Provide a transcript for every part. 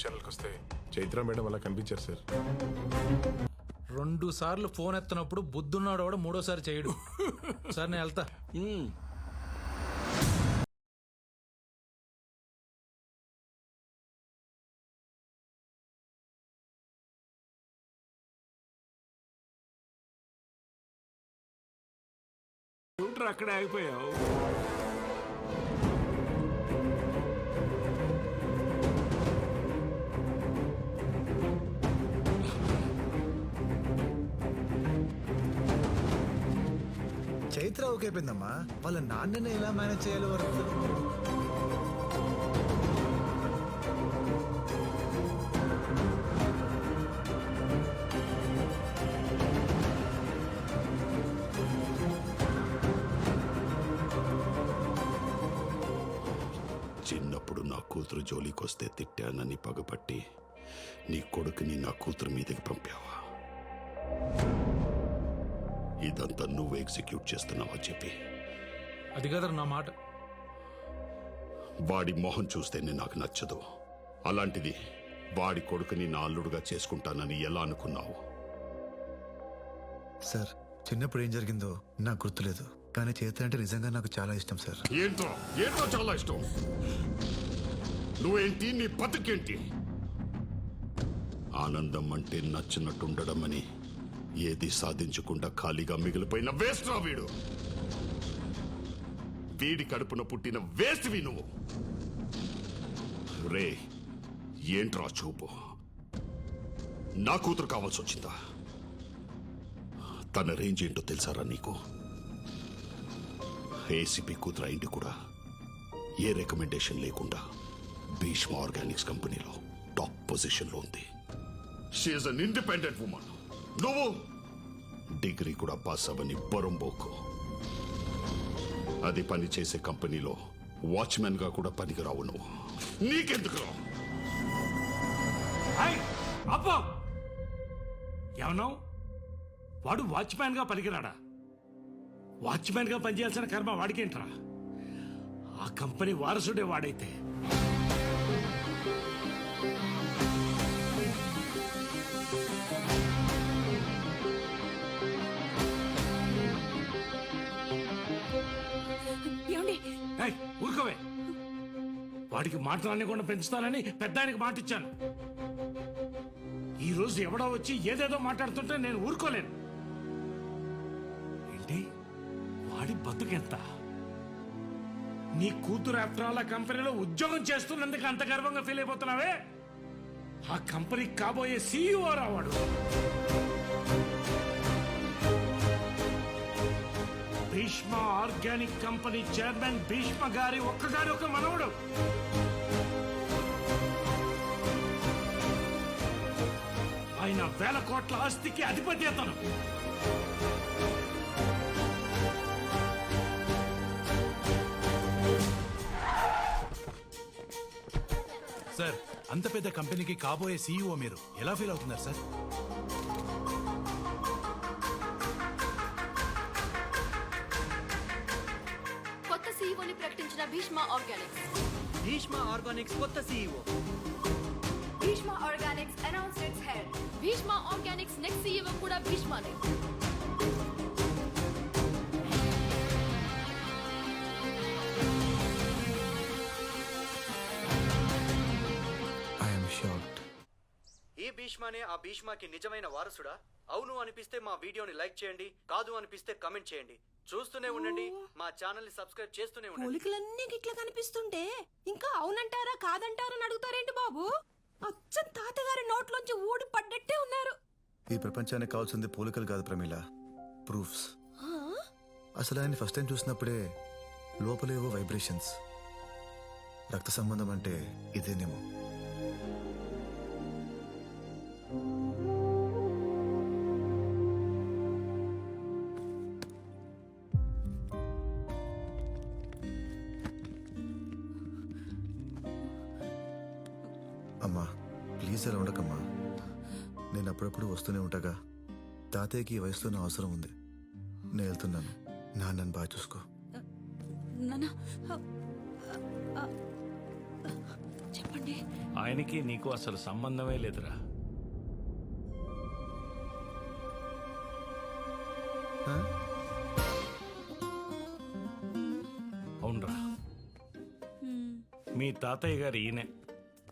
News ఛానల్కి వస్తే Chaitra madam అలా కనిపించారు సార్. రెండు సార్లు ఫోన్ ఎత్తనప్పుడు బుద్ధున్నాడు కూడా మూడోసారి చేయడు. సార్ నేను వెళ్తా. అక్కడే ఆగిపోయావు. చైత్ర ఓకే అయిపోయిందమ్మా వాళ్ళ నాన్నని ఎలా మేనేజ్ చేయాలో వరకు. చిన్నప్పుడు నా కూతురు జోలికొస్తే తిట్టానని పగపట్టి నీ కొడుకుని నా కూతురు మీదకి పంపావా? ఇదంతా నువ్వు ఎగ్జిక్యూట్ చేస్తున్నావా చెప్పి? అది కదరా నా మాట. వాడి మొహం చూస్తేనే నాకు నచ్చదు. అలాంటిది వాడి కొడుకుని నా అల్లుడుగా చేసుకుంటానని ఎలా అనుకున్నావు? సార్ చిన్నప్పుడు ఏం జరిగిందో నాకు గుర్తులేదు. కానీ చైత్ర అంటే నిజంగా నాకు చాలా ఇష్టం సార్. ఏంటో ఏంటో చాలా ఇష్టం? నువ్వేంటి? నీ బతుకేంటి? ఆనందం అంటే నచ్చినట్టుండడం అని ఏది సాధించకుండా ఖాళీగా మిగిలిపోయిన వేస్ట్ రా వీడు. వీడి కడుపున పుట్టిన వేస్ట్ వి నువ్వు. రే ఏంట్రా చూపు? నా కూతురు కావాల్సి వచ్చిందా? తన రేంజ్ ఏంటో తెలుసారా నీకు? ఏసీపీ కూతురు అయింది కూడా. ఏ రికమెండేషన్ లేకుండా భీష్మ ఆర్గానిక్స్ కంపెనీలో టాప్ పొజిషన్లో ఉంది. She is an independent woman నువ్వు డిగ్రీ కూడా పాస్ అవ్వని బొరంబోకు అది పని చేసే కంపెనీలో వాచ్మెన్గా కూడా పనికిరావు నువ్వు. నీకెందుకు హాయ్ ఏమన్నావు? వాడు వాచ్మ్యాన్గా పనికిరాడా? వాచ్మ్యాన్గా పనిచేయాల్సిన కర్మ వాడికేంట్రా? ఆ కంపెనీ వారసుడే వాడైతే ఊరుకోవే. వాడికి మాట్లాడకుండా పెంచుతానని పెద్ద ఆయనకి మాట ఇచ్చాను. ఈ రోజు ఎవడో వచ్చి ఏదేదో మాట్లాడుతుంటే నేను ఊరుకోలేను. ఏంటి? వాడి బతుకెంత? నీ కూతురు ఆఫ్టర్ ఆల్ ఆ కంపెనీలో ఉద్యోగం చేస్తున్నందుకు అంత గర్వంగా ఫీల్ అయిపోతున్నావే? ఆ కంపెనీకి కాబోయే CEO రావాడు Bhishma organic company chairman Bhishma గారి ఒక్కగారి ఒక మనవడు. ఆయన వేల కోట్ల ఆస్తికి అధిపతి అతను. సార్ అంత పెద్ద కంపెనీకి కాబోయే సీఈఓ మీరు ఎలా ఫీల్ అవుతున్నారు సార్? సీఈఓని ప్రకటించిన భీష్మ ఆర్గానిక్స్. భీష్మ ఆర్గానిక్స్ కొత్త CEO Bhishma organics announce its head Bhishma organics next CEO కూడా భీష్మనే. ఐఎమ్ షాక్డ్ ఈ భీష్మనే ఆ భీష్మకి నిజమైన వారసుడా? అవును అనిపిస్తే మా వీడియోని లైక్ చేయండి కాదు అనిపిస్తే కమెంట్ చేయండి. చూస్తూనే ఉండండి. మా ఛానల్ని సబ్స్క్రైబ్ చేస్తూనే ఉండండి. పోలికలన్నీ గిట్ల కనిపిస్తుంటే ఇంకా అవునంటారా కాదంటారా అని అడుగుతారేంటి బాబు? అచ్చం తాతగారి నోట్లోంచి ఊడి పడ్డట్టే ఉన్నారు. ఈ ప్రపంచానికి కావాల్సింది పోలికలు కాదు ప్రమీల. ప్రూఫ్స్. అసలు ఆయన ఫస్ట్ టైం చూసినప్పుడే లోపలేవో వైబ్రేషన్స్ రక్త సంబంధం అంటే ఇదేనేమో. అమ్మా ప్లీజ్ అలా ఉండకమ్మా. నేను అప్పుడప్పుడు వస్తూనే ఉంటాగా. తాతయ్యకి ఈ వయసులో నా అవసరం ఉంది. నేను వెళ్తున్నాను. నాన్నని బాగా చూసుకో. చెప్పండి. ఆయనకి నీకు అసలు సంబంధమే లేదురా? అవునరా. మీ తాతయ్య గారు ఈయనే.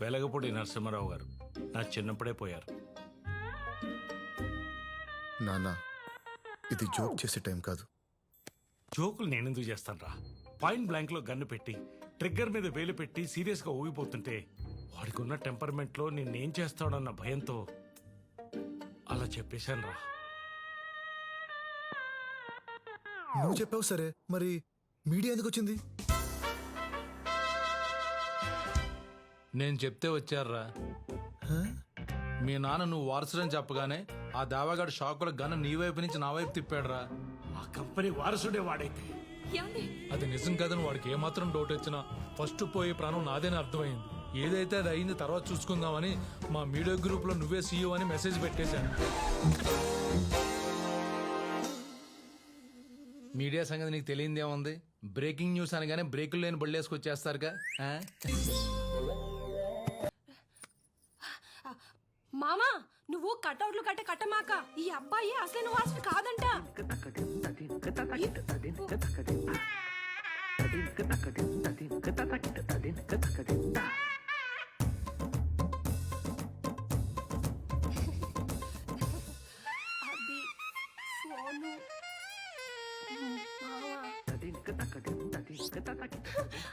వెలగపూడి నరసింహారావు గారు. నా చిన్నప్పుడే పోయారు. నాన్న ఇది జోక్ చేసే టైం కాదు. జోకులు నేనెందుకు చేస్తాను రా పాయింట్ బ్లాంక్లో గన్ను పెట్టి ట్రిగ్గర్ మీద వేలు పెట్టి సీరియస్గా ఊగిపోతుంటే వాడికి ఉన్న టెంపర్మెంట్లో నిన్నేం చేస్తాడన్న భయంతో అలా చెప్పేశాను రా నువ్వు చెప్పావు సరే మరి మీడియా ఎందుకు వచ్చింది? నేను చెప్తే వచ్చారా? మీ నాన్న నువ్వు వారసుడని చెప్పగానే ఆ దావాగాడు షాకుల గన్న నీ వైపు నుంచి నా వైపు తిప్పాడురా. ఆ కంపెనీ వారసుడే వాడైతే. అది నిజం కదని వాడికి ఏమాత్రం డౌట్ వచ్చినా ఫస్ట్ పోయే ప్రాణం నాదేని అర్థమైంది. ఏదైతే అది అయింది తర్వాత చూసుకుందామని మా మీడియా గ్రూప్లో నువ్వే సీఈఓ అని మెసేజ్ పెట్టేశాను. మీడియా సంగతి నీకు తెలియంది ఏముంది బ్రేకింగ్ న్యూస్ అనగానే బ్రేకులు లేని బళ్ళేసుకొచ్చేస్తారుగా మామా నువ్వు కటౌట్లు కట్ట కట్టమాక. ఈ అబ్బాయి అసలు వాసన కాదంట.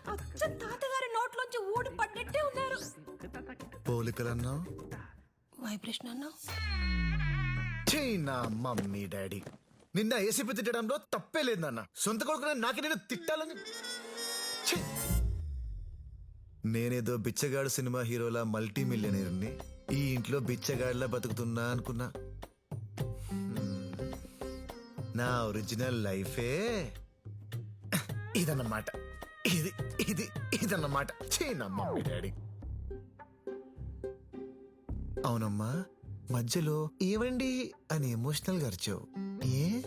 అది తాతగారి నోట్లోంచి ఊడి పడ్డట్టే ఉన్నారు. పోలికలన్నా? వైబ్రేషన్ అన్నావు ఛీ, నా మమ్మీ డాడీ. నిన్న ఏసీపీ తిట్టడంలో తప్పే లేదు నాన్న. సొంత కొడుకునే నాకే నేను తిట్టాలని ఛీ! నేనేదో బిచ్చగాడు సినిమా హీరోలా మల్టీ మిలియనీర్ని ఈ ఇంట్లో బిచ్చగాడిలా బతుకుతున్నా అనుకున్నా. హ్మ్. నా ఒరిజినల్ లైఫే. ఇదన్నమాట. ఇది ఇది ఇదన్నమాట. ఛీ, నా మమ్మీ డాడీ. అవునమ్మా మధ్యలో ఏవండి అని ఎమోషనల్గా అరిచావు. ఏ?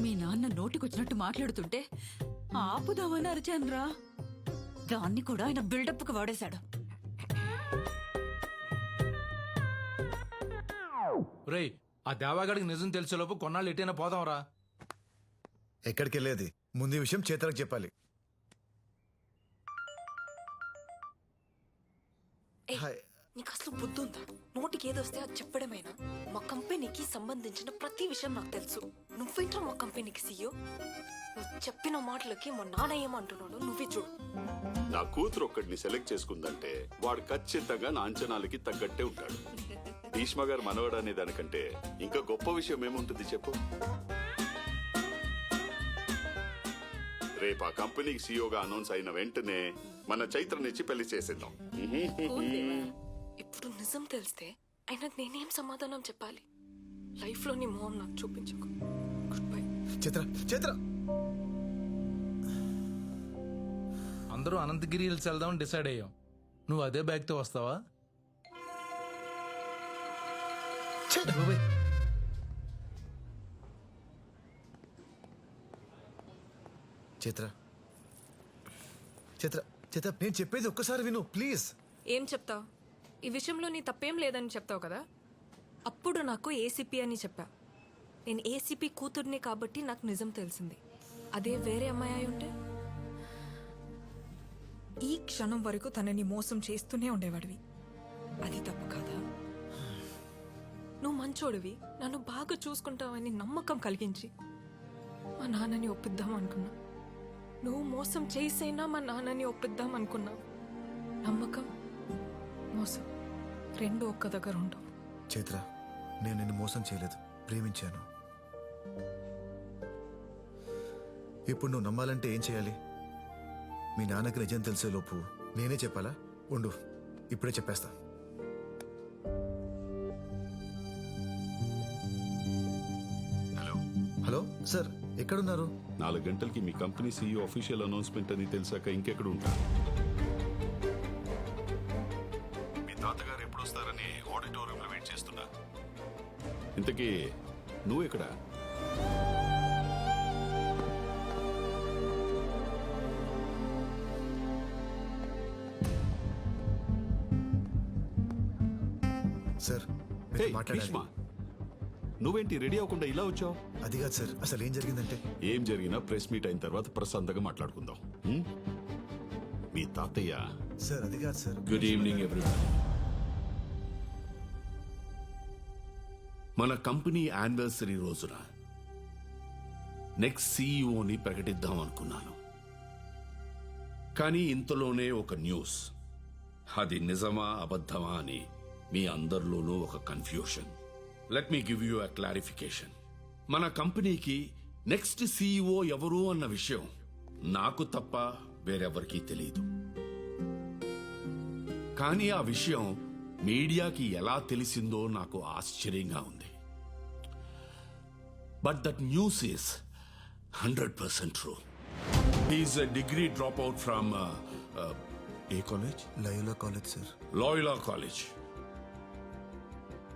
మీ నాన్న నోటికొచ్చినట్టు మాట్లాడుతుంటే ఆపుదామని అరిచానురా. దాన్ని కూడా ఆయన బిల్డప్కు వాడేశాడు. రేయ్ ఆ దేవాగాడికి నిజం తెలిసేలోపు కొన్నాళ్ళు ఎటైనా పోదాంరా. ఎక్కడికి వెళ్ళేది ముందు ఈ విషయం చేతలకు చెప్పాలి. హాయ్. నీకు అసలు బుద్ధి ఉందా నోటికి ఏదొస్తే అది చెప్పడమేనా? మా కంపెనీకి సంబంధించిన ప్రతి విషయం నాకు తెలుసు. నువ్వేంట్రా మా కంపెనీకి సీయో నువ్వు చెప్పిన మాటలకి మా నాన్న ఏమంటున్నాడు నువ్వే చూడు. నా కూతురు ఒక్కడిని సెలెక్ట్ చేసుకుందంటే వాడు ఖచ్చితంగా నా అంచనాలకి తగ్గట్టే ఉంటాడు. భీష్మ గారు మనవడు అనే దానికంటే ఇంకా గొప్ప విషయం ఏముంటుంది చెప్పు? రేపు ఆ కంపెనీకి సీఈఓగా అనౌన్స్ అయిన వెంటనే మన చైత్రనిచ్చి పెళ్ళి చేసేద్దాం. ఇప్పుడు నిజం తెలిస్తే అయినా నేనేం సమాధానం చెప్పాలి? లైఫ్లో నీ మొహం నాకు చూపించకు. Good bye Chitra Chitra! అందరూ అనంతగిరి హిల్స్ వెళ్దామని డిసైడ్ అయ్యాం. నువ్వు అదే బ్యాగ్తో వస్తావా. చిత్ర. చిత్ర చిత్ర నేను చెప్పేది ఒక్కసారి విను ప్లీజ్. ఏం చెప్తావు? ఈ విషయంలో నీ తప్పేం లేదని చెప్తావు కదా? అప్పుడు నాకు ఏసీపీ అని చెప్పా. నేను ఏసీపీ కూతుర్ని కాబట్టి నాకు నిజం తెలిసింది. అదే వేరే అమ్మాయి అయి ఉంటే? ఈ క్షణం వరకు తనని మోసం చేస్తూనే ఉండేవాడివి. అది తప్పు కాదా? నువ్వు మంచోడివి. నన్ను బాగా చూసుకుంటావని నమ్మకం కలిగించి మా నాన్నని ఒప్పిద్దాం అనుకున్నా. నువ్వు మోసం చేసైనా మా నాన్నని ఒప్పిద్దాం అనుకున్నావు నమ్మకం మోసం. రెండు ఒక్క దగ్గర ఉండవు. చైత్ర నేను నిన్ను మోసం చేయలేదు. ప్రేమించాను. ఇప్పుడు నువ్వు నమ్మాలంటే ఏం చేయాలి? మీ నాన్నకి నిజం తెలిసే లోపు నేనే చెప్పాలా? ఉండు ఇప్పుడే చెప్పేస్తా. హలో. హలో సార్ ఎక్కడున్నారు? నాలుగు గంటలకి మీ కంపెనీ సీఈఓ అఫీషియల్ అనౌన్స్మెంట్ అని తెలిసాక ఇంకెక్కడ ఉంటారు? ఇంతకీ నువ్వు ఎక్కడ? సార్ హే మీతో మాట్లాడాలి. భీష్మ నువ్వేంటి రెడీ అవ్వకుండా ఇలా వచ్చావు? అది కాదు సార్ అసలు ఏం జరిగిందంటే? ఏం జరిగినా ప్రెస్ మీట్ అయిన తర్వాత ప్రశాంతంగా మాట్లాడుకుందాం. హ్మ్? మీ తాతయ్య సార్ అది కాదు సార్. Good evening everyone. మన కంపెనీ యానివర్సరీ రోజున నెక్స్ట్ సీఈఓని ప్రకటిద్దాం అనుకున్నాను. కానీ ఇంతలోనే ఒక న్యూస్. అది నిజమా అబద్ధమా అని మీ అందరిలోనూ ఒక confusion. Let me give you a clarification మన కంపెనీకి నెక్స్ట్ సీఈఓ ఎవరు అన్న విషయం నాకు తప్ప వేరెవరికీ తెలియదు కానీ ఆ విషయం మీడియాకి ఎలా తెలిసిందో నాకు ఆశ్చర్యంగా ఉంది. But that news is hundred percent true is a degree drop out from a college Loyola college sir Loyola college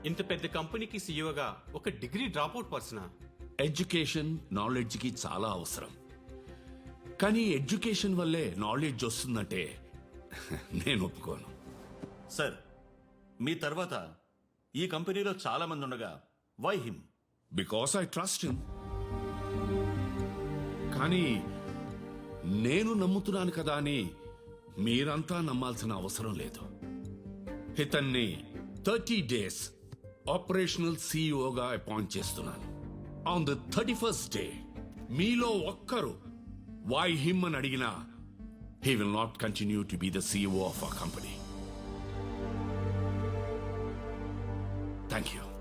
ఇంత పెద్ద కంపెనీకి సీఈఓగా ఒక డిగ్రీ డ్రాప్అవుట్ పర్సనా ఎడ్యుకేషన్ నాలెడ్జ్కి చాలా అవసరం. కానీ ఎడ్యుకేషన్ వల్లే నాలెడ్జ్ వస్తుందంటే నేను ఒప్పుకోను. సార్ మీ తర్వాత ఈ కంపెనీలో చాలా మంది ఉండగా why him because I trust him కానీ నేను నమ్ముతున్నాను కదా అని మీరంతా నమ్మాల్సిన అవసరం లేదు. ఇతన్ని థర్టీ డేస్ ఆపరేషనల్ సీఈఓగా అపాయింట్ చేస్తున్నాను. On the thirty first day మీలో ఒక్కరు వై హిమ్ అని అడిగినా he will not continue to be the CEO of a company thank you